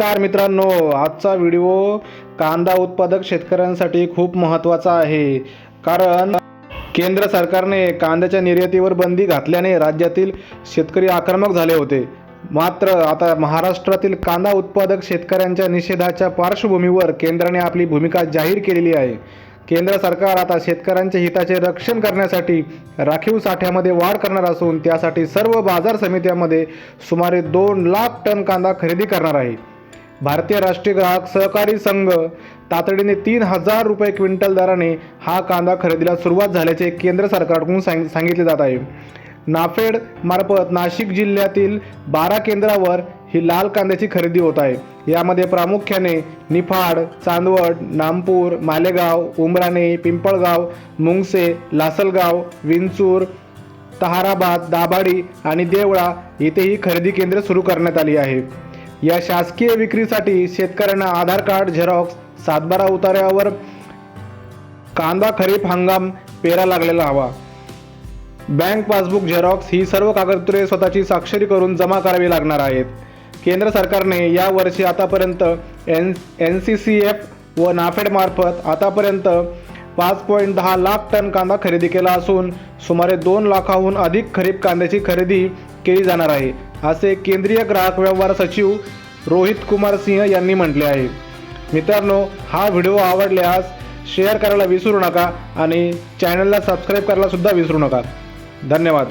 नमस्कार मित्रांनो आजचा व्हिडिओ कांदा उत्पादक शेतकऱ्यांसाठी खूप महत्त्वाचा आहे. कारण केंद्र सरकारने कांद्याच्या निर्यातीवर बंदी घातल्याने राज्यातील शेतकरी आक्रमक झाले होते. मात्र आता महाराष्ट्रातील कांदा उत्पादक शेतकऱ्यांच्या निषेधाच्या पार्श्वभूमीवर केंद्राने आपली भूमिका जाहीर केलेली आहे. केंद्र सरकार आता शेतकऱ्यांच्या हिताचे रक्षण करण्यासाठी राखीव साठ्यामध्ये वाढ करणार असून त्यासाठी सर्व बाजार समित्यांमध्ये सुमारे दोन लाख टन कांदा खरेदी करणार आहे. भारतीय राष्ट्रीय ग्राहक सहकारी संघ तातडीने तीन हजार रुपये क्विंटल दराने हा कांदा खरेदीला सुरुवात झाल्याचे केंद्र सरकारकडून सांग सांगितले जात आहे. नाफेड मार्फत नाशिक जिल्ह्यातील बारा केंद्रावर ही लाल कांद्याची खरेदी होत आहे. यामध्ये प्रामुख्याने निफाड चांदवड नामपूर मालेगाव उमराणे पिंपळगाव मुंगसे लासलगाव विंचूर तहाराबाद दाभाडी आणि देवळा येथे ही खरेदी केंद्र सुरू करण्यात आली आहे. या शासकीय विक्रीसाठी शेतकऱ्यांना आधार कार्ड झेरॉक्स सातबारा उतार्यावर कांदा खरीप हंगाम पेरा लागलेला हवा. बँक पासबुक झेरॉक्स ही सर्व कागदपत्रे स्वतःची स्वाक्षरी करून जमा करावी लागणार आहेत. केंद्र सरकारने या वर्षी आतापर्यंत N N C C F व नाफेडमार्फत आतापर्यंत पाच पॉईंट दहा लाख टन कांदा खरेदी केला असून सुमारे दोन लाखाहून अधिक खरीप कांद्याची खरेदी केली जाणार आहे असे केंद्रीय ग्राहक व्यवहार सचिव रोहित कुमार सिंह यांनी म्हटले आहे. मित्रांनो हा व्हिडिओ आवडल्यास शेअर करायला विसरू नका आणि चॅनलला सबस्क्राईब करायला सुद्धा विसरू नका. धन्यवाद.